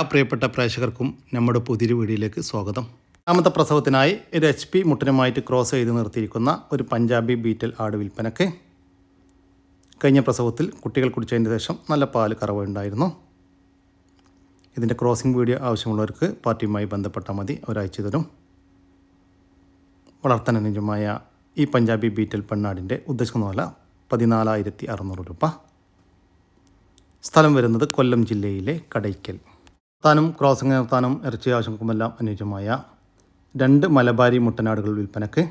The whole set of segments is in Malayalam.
ആ പ്രിയപ്പെട്ട പ്രേക്ഷകർക്കും നമ്മുടെ പുതിയൊരു വീഡിയോയിലേക്ക് സ്വാഗതം. രണ്ടാമത്തെ പ്രസവത്തിനായി ഒരു എച്ച് പി മുട്ടനുമായിട്ട് ക്രോസ് ചെയ്ത് നിർത്തിയിരിക്കുന്ന ഒരു പഞ്ചാബി ബീറ്റൽ ആട് വിൽപ്പനക്ക് കഴിഞ്ഞ പ്രസവത്തിൽ കുട്ടികൾ കുടിച്ചതിന് ശേഷം നല്ല പാൽ കറവുണ്ടായിരുന്നു ഇതിന്റെ ക്രോസിംഗ് വീഡിയോ ആവശ്യമുള്ളവർക്ക് പാർട്ടിയുമായി ബന്ധപ്പെട്ടാൽ മതി ഒരാഴ്ച തരും. വളർത്തനുജമായ ഈ പഞ്ചാബി ബീറ്റൽ പെണ്ണാടിന്റെ ഉദ്ദേശിക്കുന്ന വില പതിനാലായിരത്തി അറുന്നൂറ് രൂപ. സ്ഥലം വരുന്നത് കൊല്ലം ജില്ലയിലെ കടയ്ക്കൽ. നിർത്താനും ക്രോസിംഗ് നിർത്താനും ഇറച്ചി ആവശ്യങ്ങൾക്കുമെല്ലാം അനുയോജ്യമായ രണ്ട് മലബാരി മുട്ടനാടുകൾ വിൽപ്പനക്ക്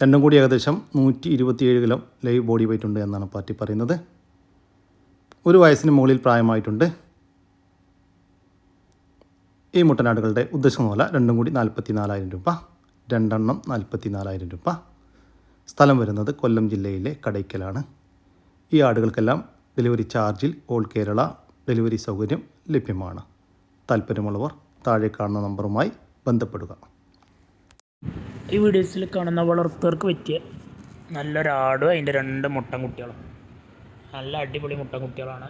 രണ്ടും കൂടി ഏകദേശം നൂറ്റി ഇരുപത്തിയേഴ് കിലോ ലൈവ് ബോഡി വെയിറ്റ് ഉണ്ട് എന്നാണ് പാർട്ടി പറയുന്നത്. ഒരു വയസ്സിന് മുകളിൽ പ്രായമായിട്ടുണ്ട്. ഈ മുട്ടനാടുകളുടെ ഉദ്ദേശം പോലെ രണ്ടും കൂടി നാൽപ്പത്തി നാലായിരം രൂപ രണ്ടെണ്ണം നാൽപ്പത്തി നാലായിരം രൂപ. സ്ഥലം വരുന്നത് കൊല്ലം ജില്ലയിലെ കടയ്ക്കലാണ്. ഈ ആടുകൾക്കെല്ലാം ഡെലിവറി ചാർജിൽ ഓൾ കേരള ഡെലിവറി സൗകര്യം ലഭ്യമാണ്. താല്പര്യമുള്ളവർ താഴെ കാണുന്ന നമ്പറുമായി ബന്ധപ്പെടുക. ഈ വീഡിയോസിൽ കാണുന്ന വളർത്തവർക്ക് പറ്റിയ നല്ലൊരാടും അതിന്റെ രണ്ട് മുട്ടൻകുട്ടികളും നല്ല അടിപൊളി മുട്ടൻകുട്ടികളാണ്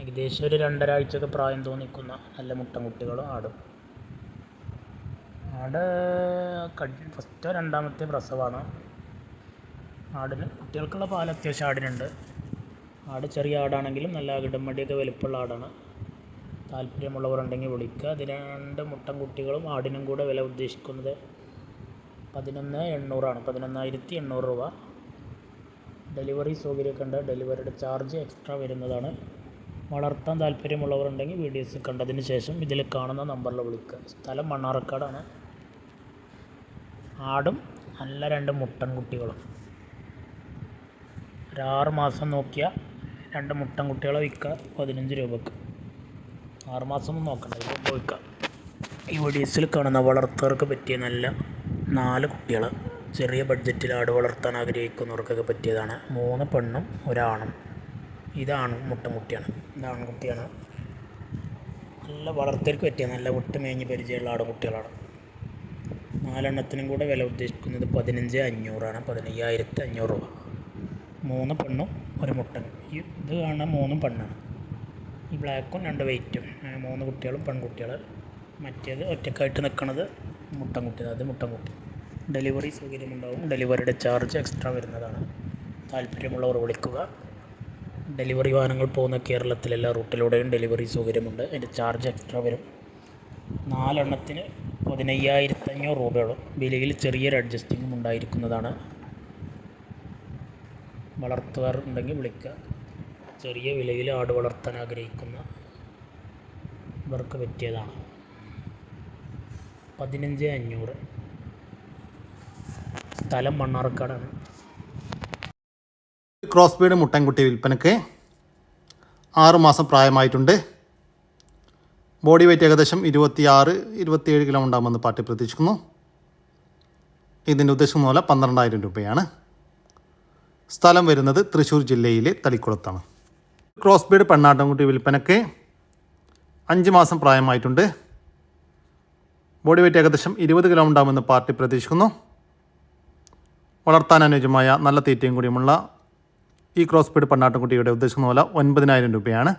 ഏകദേശം ഒരു രണ്ടരാഴ്ചയൊക്കെ പ്രായം തോന്നിക്കുന്ന നല്ല മുട്ടൻകുട്ടികളും ആടും. ആട് ഫസ്റ്റോ രണ്ടാമത്തെ പ്രസവമാണ്. ആടിന് കുട്ടികൾക്കുള്ള പാൽ അത്യാവശ്യം ആടിനുണ്ട്. ആട് ചെറിയ ആടാണെങ്കിലും നല്ല അകിടമടിയൊക്കെ വലിപ്പമുള്ള ആടാണ്. താല്പര്യമുള്ളവരുണ്ടെങ്കിൽ വിളിക്കുക. അത് രണ്ട് മുട്ടൻ കുട്ടികളും ആടിനും കൂടെ വില ഉദ്ദേശിക്കുന്നത് പതിനൊന്ന് എണ്ണൂറാണ്. പതിനൊന്നായിരത്തി എണ്ണൂറ് രൂപ. ഡെലിവറി സൗകര്യമൊക്കെ ഉണ്ട്. ഡെലിവറിയുടെ ചാർജ് എക്സ്ട്രാ വരുന്നതാണ്. വളർത്താൻ താല്പര്യമുള്ളവരുണ്ടെങ്കിൽ വീഡിയോസ് കണ്ടതിന് ശേഷം ഇതിൽ കാണുന്ന നമ്പറിൽ വിളിക്കുക. സ്ഥലം മണ്ണാർക്കാടാണ്. ആടും നല്ല രണ്ട് മുട്ടൻ കുട്ടികളും. ഒരാറ് മാസം നോക്കിയാൽ രണ്ട് മുട്ടൻ കുട്ടികളെ വിൽക്കുക പതിനഞ്ച് രൂപക്ക്. ആറുമാസം നോക്കണ്ട ഇത് പോയിക്കാം ഈ വീഡിയോസിൽ കാണുന്ന വളർത്തവർക്ക് പറ്റിയ നല്ല നാല് കുട്ടികൾ ചെറിയ ബഡ്ജറ്റിൽ ആട് വളർത്താൻ ആഗ്രഹിക്കുന്നവർക്കൊക്കെ പറ്റിയതാണ്. മൂന്ന് പെണ്ണും ഒരാണും. ഇതാണ് മുട്ടൻകുട്ടിയാണ് ഇതാണ് കുട്ടിയാണ്. നല്ല വളർത്തവർക്ക് പറ്റിയ നല്ല വിട്ട് മേഞ്ഞ് പരിചയമുള്ള ആടുകുട്ടികളാണ് നാലെണ്ണത്തിനും കൂടെ വില ഉദ്ദേശിക്കുന്നത് പതിനഞ്ച് അഞ്ഞൂറാണ്. പതിനയ്യായിരത്തി അഞ്ഞൂറ് രൂപ. മൂന്ന് പെണ്ണും ഒരു മുട്ടൻ. ഈ ഇത് കാണുന്ന മൂന്നും പെണ്ണാണ്. ഈ ബ്ലാക്കും രണ്ട് അങ്ങനെ മൂന്ന് കുട്ടികളും പെൺകുട്ടികൾ മറ്റേത് ഒറ്റക്കായിട്ട് നിൽക്കുന്നത് മുട്ടൻകുട്ടി അത് മുട്ടൻകുട്ടി ഡെലിവറി സൗകര്യമുണ്ടാവും. ഡെലിവറിയുടെ ചാർജ് എക്സ്ട്രാ വരുന്നതാണ്. താല്പര്യമുള്ളവർ വിളിക്കുക. ഡെലിവറി വാഹനങ്ങൾ പോകുന്ന കേരളത്തിലെല്ലാ റൂട്ടിലൂടെയും ഡെലിവറി സൗകര്യമുണ്ട്. അതിന്റെ ചാർജ് എക്സ്ട്രാ വരും. നാലെണ്ണത്തിന് പതിനയ്യായിരത്തി അഞ്ഞൂറ് രൂപയോളം വിലയിൽ ചെറിയൊരു അഡ്ജസ്റ്റിങ്ങും ഉണ്ടായിരിക്കുന്നതാണ്. വളർത്തുകാർ ഉണ്ടെങ്കിൽ വിളിക്കുക. ചെറിയ വിലയിൽ ആട് വളർത്താൻ ആഗ്രഹിക്കുന്ന ഇവർക്ക് പറ്റിയതാണ്. പതിനഞ്ച് അഞ്ഞൂറ്. സ്ഥലം മണ്ണാർക്കാടാണ്. ക്രോസ് ബീഡ് മുട്ടൻകുട്ടി വിൽപ്പനക്ക് ആറുമാസം പ്രായമായിട്ടുണ്ട്. ബോഡി വെയിറ്റ് ഏകദേശം ഇരുപത്തിയാറ് ഇരുപത്തിയേഴ് കിലോ ഉണ്ടാകുമെന്ന് പാർട്ടി പ്രതീക്ഷിക്കുന്നു. ഇതിന്റെ ഉദ്ദേശം പോലെ പന്ത്രണ്ടായിരം രൂപയാണ്. സ്ഥലം വരുന്നത് തൃശ്ശൂർ ജില്ലയിലെ തളിക്കുളത്താണ്. ക്രോസ് ബീഡ് പെണ്ണാട്ടൻകുട്ടി വിൽപ്പനയ്ക്ക് അഞ്ച് മാസം പ്രായമായിട്ടുണ്ട്. ബോഡി വെയിറ്റ് ഏകദേശം ഇരുപത് കിലോ ഉണ്ടാകുമെന്ന് പാർട്ടി പ്രതീക്ഷിക്കുന്നു. വളർത്താൻ അനുയോജ്യമായ നല്ല തീറ്റയും കൂടിയുമുള്ള ഈ ക്രോസ് ബീഡ് പണ്ണാട്ടുംകുട്ടിയുടെ ഉദ്ദേശിക്കുന്ന പോലെ ഒൻപതിനായിരം രൂപയാണ്.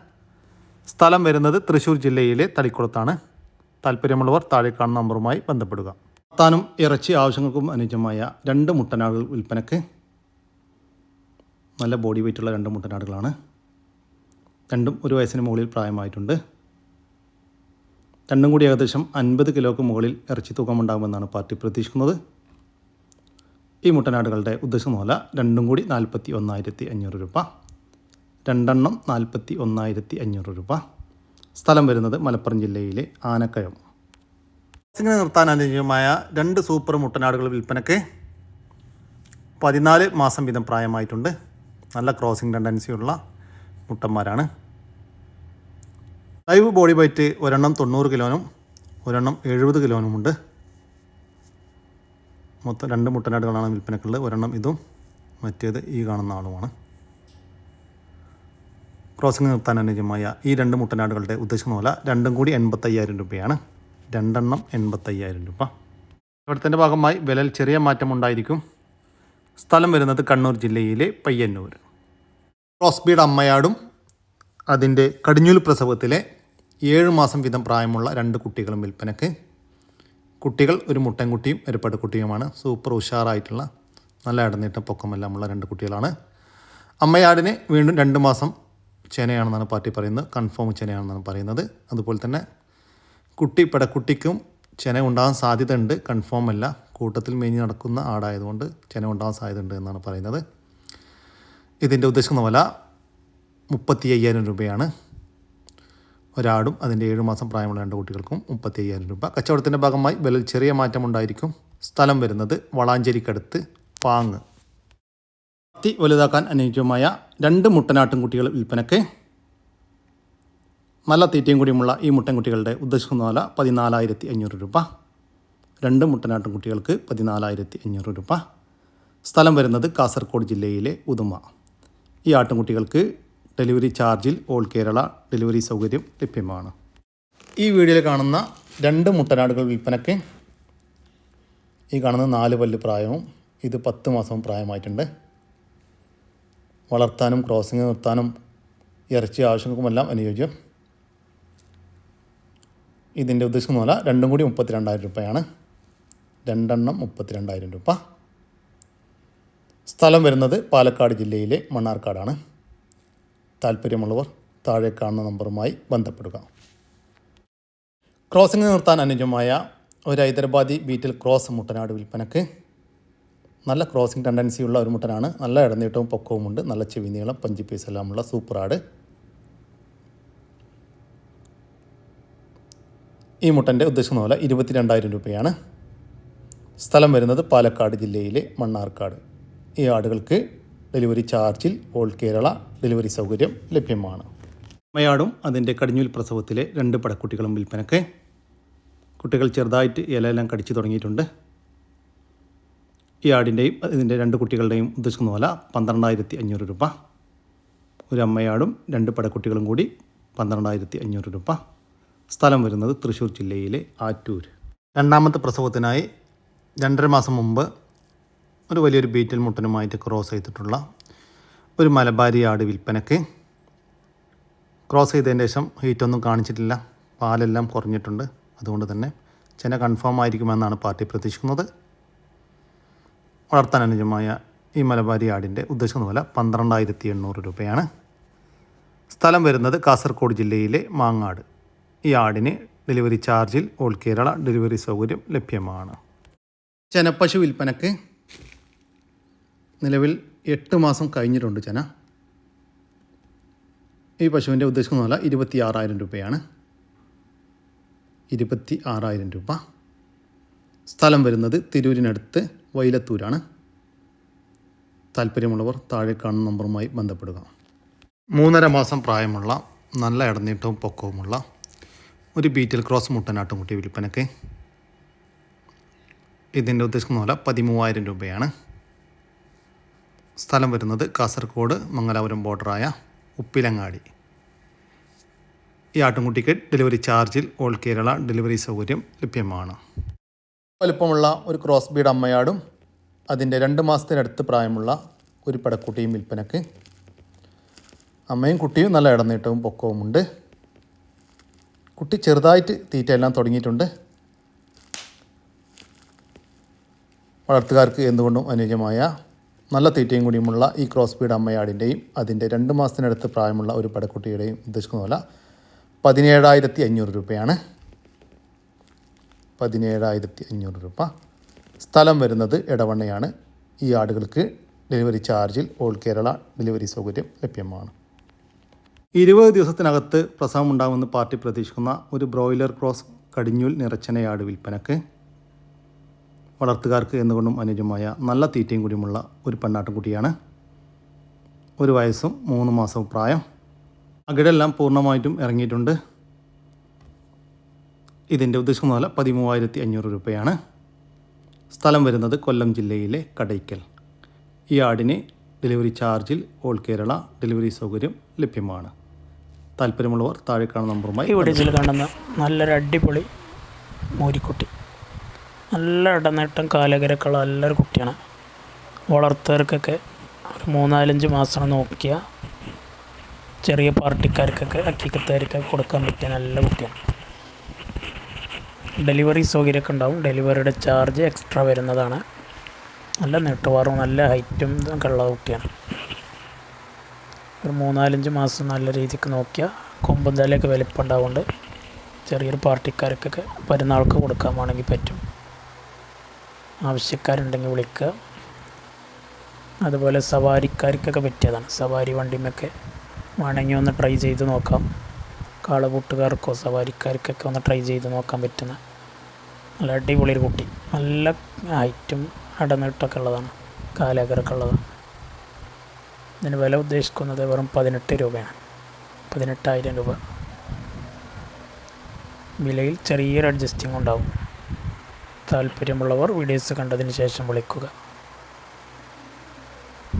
സ്ഥലം വരുന്നത് തൃശ്ശൂർ ജില്ലയിലെ തളിക്കുളത്താണ്. താല്പര്യമുള്ളവർ താഴെ കാണുന്ന നമ്പറുമായി ബന്ധപ്പെടുക. താനും ഇറച്ചി ആവശ്യങ്ങൾക്കും അനുയോജ്യമായ രണ്ട് മുട്ടനാളുകൾ വിൽപ്പനക്ക് നല്ല ബോഡി വെയിറ്റുള്ള രണ്ട് മുട്ടനാടുകളാണ്. രണ്ടും ഒരു വയസ്സിന് മുകളിൽ പ്രായമായിട്ടുണ്ട്. രണ്ടും കൂടി ഏകദേശം അൻപത് കിലോക്ക് മുകളിൽ ഇറച്ചി തൂക്കമുണ്ടാകുമെന്നാണ് പാർട്ടി പ്രതീക്ഷിക്കുന്നത്. ഈ മുട്ടനാടുകളുടെ ഉദ്ദേശം മൂല രണ്ടും കൂടി നാൽപ്പത്തി ഒന്നായിരത്തി അഞ്ഞൂറ് രൂപ. രണ്ടെണ്ണം നാൽപ്പത്തി ഒന്നായിരത്തി അഞ്ഞൂറ് രൂപ. സ്ഥലം വരുന്നത് മലപ്പുറം ജില്ലയിലെ ആനക്കയം. ഇങ്ങനെ നിർത്താൻ അനുയോജ്യമായ രണ്ട് സൂപ്പർ മുട്ടനാടുകൾ വിൽപ്പനയ്ക്ക് പതിനാല് മാസം വീതം പ്രായമായിട്ടുണ്ട്. നല്ല ക്രോസിംഗ് ടെൻഡൻസിയുള്ള മുട്ടന്മാരാണ്. ലൈവ് ബോഡി വെയിറ്റ് ഒരെണ്ണം തൊണ്ണൂറ് കിലോനും ഒരെണ്ണം എഴുപത് കിലോനുമുണ്ട് മൊത്തം രണ്ട് മുട്ടനാടുകളാണ് വിൽപ്പനക്കുള്ളത്. ഒരെണ്ണം ഇതും മറ്റേത് ഈ കാണുന്ന ആളുമാണ്. ക്രോസിംഗ് നിർത്താൻ അനുയോജ്യമായ ഈ രണ്ട് മുട്ടനാടുകളുടെ ഉദ്ദേശിക്കുന്ന പോലെ രണ്ടും കൂടി എൺപത്തയ്യായിരം രൂപയാണ്. രണ്ടെണ്ണം എൺപത്തയ്യായിരം രൂപ. ഇവിടുത്തെ ഭാഗമായി വിലയിൽ ചെറിയ മാറ്റമുണ്ടായിരിക്കും. സ്ഥലം വരുന്നത് കണ്ണൂർ ജില്ലയിലെ പയ്യന്നൂർ. ക്രോസ് ബീഡ് അമ്മയാടും അതിന്റെ കടിഞ്ഞൂൽ പ്രസവത്തിലെ ഏഴ് മാസം വീതം പ്രായമുള്ള രണ്ട് കുട്ടികളും വിൽപ്പനക്ക് കുട്ടികൾ ഒരു മുട്ടൻകുട്ടിയും ഒരു പടുക്കുട്ടിയുമാണ് സൂപ്പർ ഉഷാറായിട്ടുള്ള നല്ല ഇടനീട്ടം പൊക്കമെല്ലാമുള്ള രണ്ട് കുട്ടികളാണ്. അമ്മയാടിന് വീണ്ടും രണ്ട് മാസം ചെനയാണെന്നാണ് പാർട്ടി പറയുന്നത്. കൺഫേം ചെനയാണെന്നാണ് പറയുന്നത്. അതുപോലെ തന്നെ കുട്ടി പെടക്കുട്ടിക്കും ചെന ഉണ്ടാകാൻ സാധ്യതയുണ്ട്. കൺഫേം അല്ല. കൂട്ടത്തിൽ മേഞ്ഞ് നടക്കുന്ന ആടായതുകൊണ്ട് ചെന ഉണ്ടാകാൻ സാധ്യതയുണ്ട് എന്നാണ് പറയുന്നത്. ഇതിന്റെ ഉദ്ദേശിക്കുന്ന വില മുപ്പത്തി അയ്യായിരം രൂപയാണ്. ഒരാടും അതിന്റെ ഏഴ് മാസം പ്രായമുള്ള രണ്ട് കുട്ടികൾക്കും മുപ്പത്തി അയ്യായിരം രൂപ. കച്ചവടത്തിന്റെ ഭാഗമായി വില ചെറിയ മാറ്റമുണ്ടായിരിക്കും സ്ഥലം വരുന്നത് വളാഞ്ചേരിക്കടുത്ത് പാങ് അത്തി വലുതാക്കാൻ അനുയോജ്യമായ രണ്ട് മുട്ടനാട്ടും കുട്ടികൾ വിൽപ്പനയ്ക്ക് നല്ല തീറ്റയും കൂടിയുമുള്ള ഈ മുട്ടൻകുട്ടികളുടെ ഉദ്ദേശിക്കുന്ന വില പതിനാലായിരത്തി അഞ്ഞൂറ് രൂപ. രണ്ട് മുട്ടനാട്ടും കുട്ടികൾക്ക് പതിനാലായിരത്തി അഞ്ഞൂറ് രൂപ. സ്ഥലം വരുന്നത് കാസർഗോഡ് ജില്ലയിലെ ഉദുമ. ഈ ആട്ടുംകുട്ടികൾക്ക് ഡെലിവറി ചാർജിൽ ഓൾ കേരള ഡെലിവറി സൗകര്യം ലഭ്യമാണ്. ഈ വീഡിയോയിൽ കാണുന്ന രണ്ട് മുട്ടനാടുകൾ വിൽപ്പനയ്ക്ക് ഈ കാണുന്ന നാല് പല്ല് പ്രായവും ഇത് പത്ത് മാസവും പ്രായമായിട്ടുണ്ട്. വളർത്താനും ക്രോസിംഗ് നിർത്താനും ഇറച്ചി ആവശ്യങ്ങൾക്കുമെല്ലാം അനുയോജ്യം. ഇതിന്റെ ഉദ്ദേശിക്കുന്ന വില രണ്ടും കൂടി മുപ്പത്തിരണ്ടായിരം രൂപയാണ്. രണ്ടെണ്ണം മുപ്പത്തിരണ്ടായിരം രൂപ. സ്ഥലം വരുന്നത് പാലക്കാട് ജില്ലയിലെ മണ്ണാർക്കാടാണ്. താല്പര്യമുള്ളവർ താഴെ കാണുന്ന നമ്പറുമായി ബന്ധപ്പെടുക. ക്രോസിംഗ് നിർത്താൻ അനുജമായ ഒരു ഹൈദരാബാദി ബീറ്റിൽ ക്രോസ് മുട്ടനാട് വിൽപ്പനക്ക്. നല്ല ക്രോസിംഗ് ടെൻഡൻസിയുള്ള ഒരു മുട്ടനാണ്. നല്ല ഇടനീട്ടവും പൊക്കവുമുണ്ട്. നല്ല ചെവി നീളം പഞ്ചി പീസ് എല്ലാമുള്ള സൂപ്പർ ആട് ഈ മുട്ടന്റെ ഉദ്ദേശിക്കുന്ന പോലെ ഇരുപത്തിരണ്ടായിരം രൂപയാണ്. സ്ഥലം വരുന്നത് പാലക്കാട് ജില്ലയിലെ മണ്ണാർക്കാട്. ഈ ആടുകൾക്ക് ഡെലിവറി ചാർജിൽ ഓൾ കേരള ഡെലിവറി സൗകര്യം ലഭ്യമാണ്. അമ്മയാടും അതിന്റെ കടിഞ്ഞൂൽ പ്രസവത്തിലെ രണ്ട് പടക്കുട്ടികളും വിൽപ്പനക്ക്. കുട്ടികൾ ചെറുതായിട്ട് ഇലയെല്ലാം കടിച്ചു തുടങ്ങിയിട്ടുണ്ട്. ഈ ആടിന്റെയും ഇതിന്റെ രണ്ട് കുട്ടികളുടെയും ഉദ്ദേശിക്കുന്ന പോലെ പന്ത്രണ്ടായിരത്തി അഞ്ഞൂറ് രൂപ. ഒരു അമ്മയാടും രണ്ട് പടക്കുട്ടികളും കൂടി പന്ത്രണ്ടായിരത്തി അഞ്ഞൂറ് രൂപ. സ്ഥലം വരുന്നത് തൃശ്ശൂർ ജില്ലയിലെ ആറ്റൂർ. രണ്ടാമത്തെ പ്രസവത്തിനായി രണ്ടര മാസം മുമ്പ് ഒരു വലിയൊരു ബീറ്റൽ മുട്ടനുമായിട്ട് ക്രോസ് ചെയ്തിട്ടുള്ള ഒരു മലബാരി ആട് വിൽപ്പനയ്ക്ക് ക്രോസ് ചെയ്തതിന് ശേഷം ഹീറ്റൊന്നും കാണിച്ചിട്ടില്ല. പാലെല്ലാം കുറഞ്ഞിട്ടുണ്ട്. അതുകൊണ്ട് തന്നെ ചെന കൺഫേം ആയിരിക്കുമെന്നാണ് പാർട്ടി പ്രതീക്ഷിക്കുന്നത്. വളർത്താൻ അനുജമായ ഈ മലബാരി ആടിന്റെ ഉദ്ദേശിക്കുന്ന വില പന്ത്രണ്ടായിരത്തി എണ്ണൂറ് രൂപയാണ്. സ്ഥലം വരുന്നത് കാസർഗോഡ് ജില്ലയിലെ മാങ്ങാട്. ഈ ആടിന് ഡെലിവറി ചാർജിൽ ഓൾ കേരള ഡെലിവറി സൗകര്യം ലഭ്യമാണ്. ചെനപ്പശു വിൽപ്പനക്ക് നിലവിൽ എട്ട് മാസം കഴിഞ്ഞിട്ടുണ്ട് ചന. ഈ പശുവിന്റെ ഉദ്ദേശിക്കുന്ന വില ഇരുപത്തി ആറായിരം രൂപയാണ്. ഇരുപത്തി ആറായിരം രൂപ. സ്ഥലം വരുന്നത് തിരൂരിനടുത്ത് വൈലത്തൂരാണ്. താല്പര്യമുള്ളവർ താഴെ കാണുന്ന നമ്പറുമായി ബന്ധപ്പെടുക. മൂന്നര മാസം പ്രായമുള്ള നല്ല ഇടനീട്ടവും പൊക്കവുമുള്ള ഒരു ബീറ്റിൽ ക്രോസ് മുട്ടനാട്ടുംകുട്ടി വിൽപ്പനയ്ക്ക് ഇതിന്റെ ഉദ്ദേശിക്കുന്ന പോലെ പതിമൂവായിരം രൂപയാണ്. സ്ഥലം വരുന്നത് കാസർഗോഡ് മംഗലാപുരം ബോർഡറായ ഉപ്പിലങ്ങാടി. ഈ ആട്ടുംകുട്ടിക്ക് ഡെലിവറി ചാർജിൽ ഓൾ കേരള ഡെലിവറി സൗകര്യം ലഭ്യമാണ്. വലുപ്പമുള്ള ഒരു ക്രോസ് ബീഡ് അമ്മയാടും അതിന്റെ രണ്ട് മാസത്തിനടുത്ത് പ്രായമുള്ള ഒരു പടക്കുട്ടിയും വിൽപ്പനക്ക് അമ്മയും കുട്ടിയും നല്ല ഇടനീട്ടവും പൊക്കവുമുണ്ട്. കുട്ടി ചെറുതായിട്ട് തീറ്റയെല്ലാം തുടങ്ങിയിട്ടുണ്ട്. വളർത്തുകാർക്ക് എന്തുകൊണ്ടും അനുയോജ്യമായ നല്ല തീറ്റയും കൂടിയുമുള്ള ഈ ക്രോസ് ബീഡ് അമ്മയാടിന്റെയും അതിന്റെ രണ്ട് മാസത്തിനടുത്ത് പ്രായമുള്ള ഒരു പടക്കുട്ടിയുടെയും ഉദ്ദേശിക്കുന്ന പോലെ പതിനേഴായിരത്തി അഞ്ഞൂറ് രൂപയാണ്. പതിനേഴായിരത്തി അഞ്ഞൂറ് രൂപ. സ്ഥലം വരുന്നത് ഇടവണ്ണയാണ് ഈ ആടുകൾക്ക് ഡെലിവറി ചാർജിൽ ഓൾ കേരള ഡെലിവറി സൗകര്യം ലഭ്യമാണ്. ഇരുപത് ദിവസത്തിനകത്ത് പ്രസവം ഉണ്ടാകുമെന്ന് പാർട്ടി പ്രതീക്ഷിക്കുന്ന ഒരു ബ്രോയിലർ ക്രോസ് കടിഞ്ഞൂൽ നിറച്ചനയാട് വിൽപ്പനക്ക് വളർത്തുകാർക്ക് എന്നുകൊണ്ടും അനുജമായ നല്ല തീറ്റയും കൂടിയുമുള്ള ഒരു പെണ്ണാട്ടുംകുട്ടിയാണ്. ഒരു വയസ്സും മൂന്ന് മാസവും പ്രായം. അകിടെല്ലാം പൂർണമായിട്ടും ഇറങ്ങിയിട്ടുണ്ട്. ഇതിന്റെ ഉദ്ദേശം വില പതിമൂവായിരത്തി അഞ്ഞൂറ് രൂപയാണ്. സ്ഥലം വരുന്നത് കൊല്ലം ജില്ലയിലെ കടയ്ക്കൽ. ഈ ആടിന് ഡെലിവറി ചാർജിൽ ഓൾ കേരള ഡെലിവറി സൗകര്യം ലഭ്യമാണ്. താല്പര്യമുള്ളവർ താഴെ കാണുന്ന നമ്പറുമായി ഇവിടെ കാണുന്ന നല്ലൊരു അടിപൊളി മോരിക്കുട്ടി. നല്ല ഇടനേട്ടം കാലകരക്കുള്ള നല്ലൊരു കുട്ടിയാണ്. വളർത്തുകാർക്കൊക്കെ ഒരു മൂന്നാലഞ്ച് മാസം നോക്കിയ. ചെറിയ പാർട്ടിക്കാർക്കൊക്കെ അക്കിക്കത്തുകാർക്കൊക്കെ കൊടുക്കാൻ പറ്റിയ നല്ല കുട്ടിയാണ്. ഡെലിവറി സൗകര്യമൊക്കെ ഉണ്ടാവും. ഡെലിവറിയുടെ ചാർജ് എക്സ്ട്രാ വരുന്നതാണ്. നല്ല നെട്ടുവാറും നല്ല ഹൈറ്റും ഒക്കെ ഉള്ള കുട്ടിയാണ്. ഒരു മൂന്നാലഞ്ച് മാസം നല്ല രീതിക്ക് നോക്കിയാൽ കൊമ്പും തലയൊക്കെ വലിപ്പം ഉണ്ടാവുകൊണ്ട് ചെറിയൊരു പാർട്ടിക്കാർക്കൊക്കെ പെരുന്നാൾക്ക് കൊടുക്കാൻ വേണമെങ്കിൽ പറ്റും. ആവശ്യക്കാരുണ്ടെങ്കിൽ വിളിക്കുക. അതുപോലെ സവാരിക്കാർക്കൊക്കെ പറ്റിയതാണ്. സവാരി വണ്ടിമൊക്കെ വേണമെങ്കിൽ ഒന്ന് ട്രൈ ചെയ്ത് നോക്കാം. കാളപൂട്ടുകാർക്കോ സവാരിക്കാർക്കൊക്കെ ഒന്ന് ട്രൈ ചെയ്ത് നോക്കാൻ പറ്റുന്ന നല്ല അടിപൊളി ഒരു കുട്ടി. നല്ല ഹൈറ്റും അടനീട്ടൊക്കെ ഉള്ളതാണ്. കാലകരൊക്കെ ഉള്ളതാണ്. ഇതിന് വില ഉദ്ദേശിക്കുന്നത് വെറും പതിനെട്ട് രൂപയാണ്. പതിനെട്ടായിരം രൂപ. വിലയിൽ ചെറിയൊരു അഡ്ജസ്റ്റിംഗ് ഉണ്ടാവും. താല്പര്യമുള്ളവർ വീഡിയോസ് കണ്ടതിന് ശേഷം വിളിക്കുക.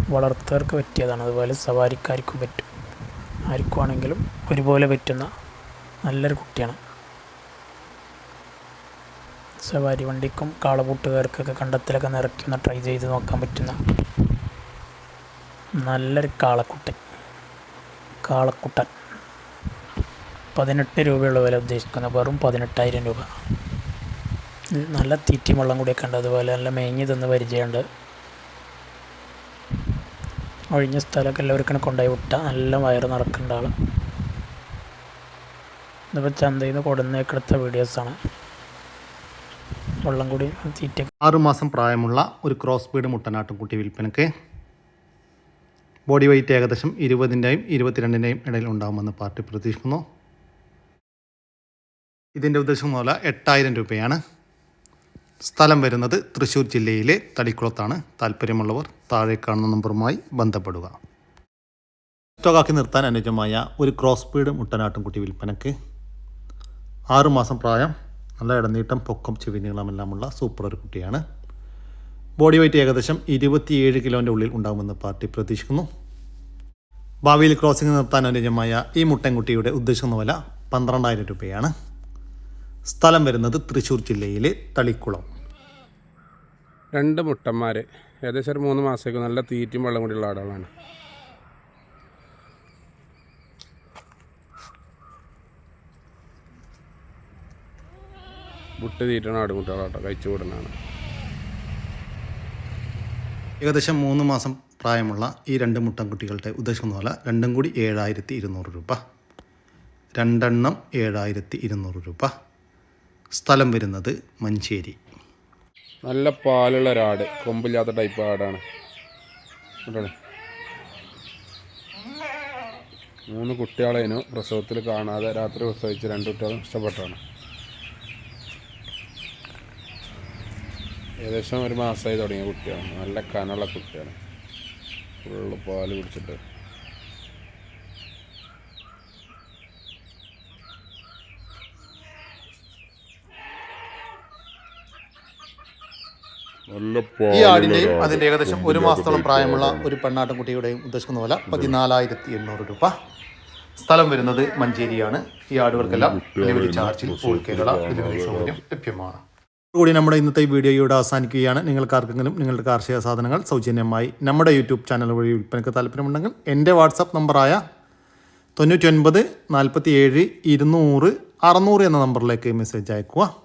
വളർത്തവർക്ക് പറ്റിയതാണ്. അതുപോലെ സവാരിക്കാർക്കും പറ്റും. ആർക്കുവാണെങ്കിലും ഒരുപോലെ പറ്റുന്ന നല്ലൊരു കുട്ടിയാണ്. സവാരി വണ്ടിക്കും കാളപൂട്ടുകാർക്കൊക്കെ കണ്ടത്തിലൊക്കെ നിറയ്ക്കുന്ന ട്രൈ ചെയ്ത് നോക്കാൻ പറ്റുന്ന നല്ലൊരു കാളക്കുട്ടൻ. കാളക്കുട്ടൻ. പതിനെട്ട് രൂപയുള്ള വില ഉദ്ദേശിക്കുന്നത് വെറും പതിനെട്ടായിരം രൂപ. നല്ല തീറ്റയും വെള്ളം കൂടിയൊക്കെ ഉണ്ട്. അതുപോലെ നല്ല മേഞ്ഞ് തിന്ന് പരിചയമുണ്ട്. ഒഴിഞ്ഞ സ്ഥലമൊക്കെ എല്ലാവർക്കും കൊണ്ടുപോയി വിട്ട. നല്ല വയറ് നടക്കേണ്ട ആൾ ഇതിപ്പോൾ ചന്തയിൽ നിന്ന് കൊടുന്നേക്ക് എടുത്ത വീഡിയോസാണ് വെള്ളം കൂടി തീറ്റ ആറുമാസം പ്രായമുള്ള ഒരു ക്രോസ് ബീഡ് മുട്ടനാട്ടുംകുട്ടി വിൽപ്പനക്ക് ബോഡി വെയിറ്റ് ഏകദേശം ഇരുപതിന്റെയും ഇരുപത്തിരണ്ടിന്റെയും ഇടയിൽ ഉണ്ടാകുമെന്ന് പാർട്ടി പ്രതീക്ഷിക്കുന്നു. ഇതിന്റെ ഉദ്ദേശം മൂല എട്ടായിരം രൂപയാണ്. സ്ഥലം വരുന്നത് തൃശ്ശൂർ ജില്ലയിലെ തളിക്കുളത്താണ് താല്പര്യമുള്ളവർ താഴെ കാണുന്ന നമ്പറുമായി ബന്ധപ്പെടുക. സ്റ്റോക്കാക്കി നിർത്താൻ അനുയോജ്യമായ ഒരു ക്രോസ് ബീഡ് മുട്ടനാട്ടുംകുട്ടി വിൽപ്പനയ്ക്ക് ആറുമാസം പ്രായം നല്ല ഇടനീട്ടം പൊക്കം ചെവിനീളമെല്ലാമുള്ള സൂപ്പർ ഒരു കുട്ടിയാണ്. ബോഡി വെയ്റ്റ് ഏകദേശം ഇരുപത്തിയേഴ് കിലോന്റെ ഉള്ളിൽ ഉണ്ടാകുമെന്ന് പാർട്ടി പ്രതീക്ഷിക്കുന്നു. ഭാവിയിൽ ക്രോസിംഗ് നിർത്താൻ അനുയോജ്യമായ ഈ മുട്ടൻകുട്ടിയുടെ ഉദ്ദേശിക്കുന്ന വില പന്ത്രണ്ടായിരം രൂപയാണ്. സ്ഥലം വരുന്നത് തൃശ്ശൂർ ജില്ലയിലെ തളിക്കുളം. രണ്ട് മുട്ടന്മാർ ഏകദേശം ഒരു മൂന്ന് മാസത്തേക്ക് നല്ല തീറ്റയും വെള്ളം കൂടിയുള്ള ആടുകളാണ് മുട്ട തീറ്റണ ആടുമുട്ടകളാട്ടോ കഴിച്ചു വിടുന്നതാണ് ഏകദേശം മൂന്ന് മാസം പ്രായമുള്ള ഈ രണ്ട് മുട്ടൻകുട്ടികളുടെ ഉദ്ദേശിക്കുന്ന വില രണ്ടും കൂടി ഏഴായിരത്തി ഇരുന്നൂറ് രൂപ. രണ്ടെണ്ണം ഏഴായിരത്തി ഇരുന്നൂറ് രൂപ. സ്ഥലം വരുന്നത് മഞ്ചേരി. നല്ല പാലുള്ള ഒരാട് കൊമ്പില്ലാത്ത ടൈപ്പ് ആടാണ്. മൂന്ന് കുട്ടികളേനു പ്രസവത്തിൽ കാണാതെ രാത്രി പ്രസവിച്ച് രണ്ട് കുട്ടികളും ഇഷ്ടപ്പെട്ടാണ് ഏകദേശം ഒരു മാസമായി തുടങ്ങിയ കുട്ടിയാണ് നല്ല കനുള്ള കുട്ടിയാണ് ഫുള്ള് പാൽ കുടിച്ചിട്ട്. ഈ ആടിന്റെയും അതിന്റെ ഏകദേശം ഒരു മാസത്തോളം പ്രായമുള്ള ഒരു പെണ്ണാട്ടുംകുട്ടിയുടെയും ഉദ്ദേശിക്കുന്ന പോലെ പതിനാലായിരത്തി എണ്ണൂറ് രൂപ. സ്ഥലം വരുന്നത് മഞ്ചേരിയാണ്. ഈ ആടുകൾക്കെല്ലാം ഡെലിവറി ചാർജിൽ ഓൾ കേരള ഡെലിവറി സൗകര്യം ലഭ്യമാണ്. കൂടി നമ്മുടെ ഇന്നത്തെ ഈ വീഡിയോ ഇവിടെ അവസാനിക്കുകയാണ്. നിങ്ങൾക്ക് ആർക്കെങ്കിലും നിങ്ങളുടെ കാർഷിക സാധനങ്ങൾ സൗജന്യമായി നമ്മുടെ യൂട്യൂബ് ചാനൽ വഴി വിൽപ്പനയ്ക്ക് താല്പര്യമുണ്ടെങ്കിൽ എന്റെ വാട്സാപ്പ് നമ്പറായ തൊണ്ണൂറ്റി ഒൻപത് നാൽപ്പത്തി ഏഴ് ഇരുന്നൂറ് അറുന്നൂറ് എന്ന നമ്പറിലേക്ക് മെസ്സേജ് അയക്കുക.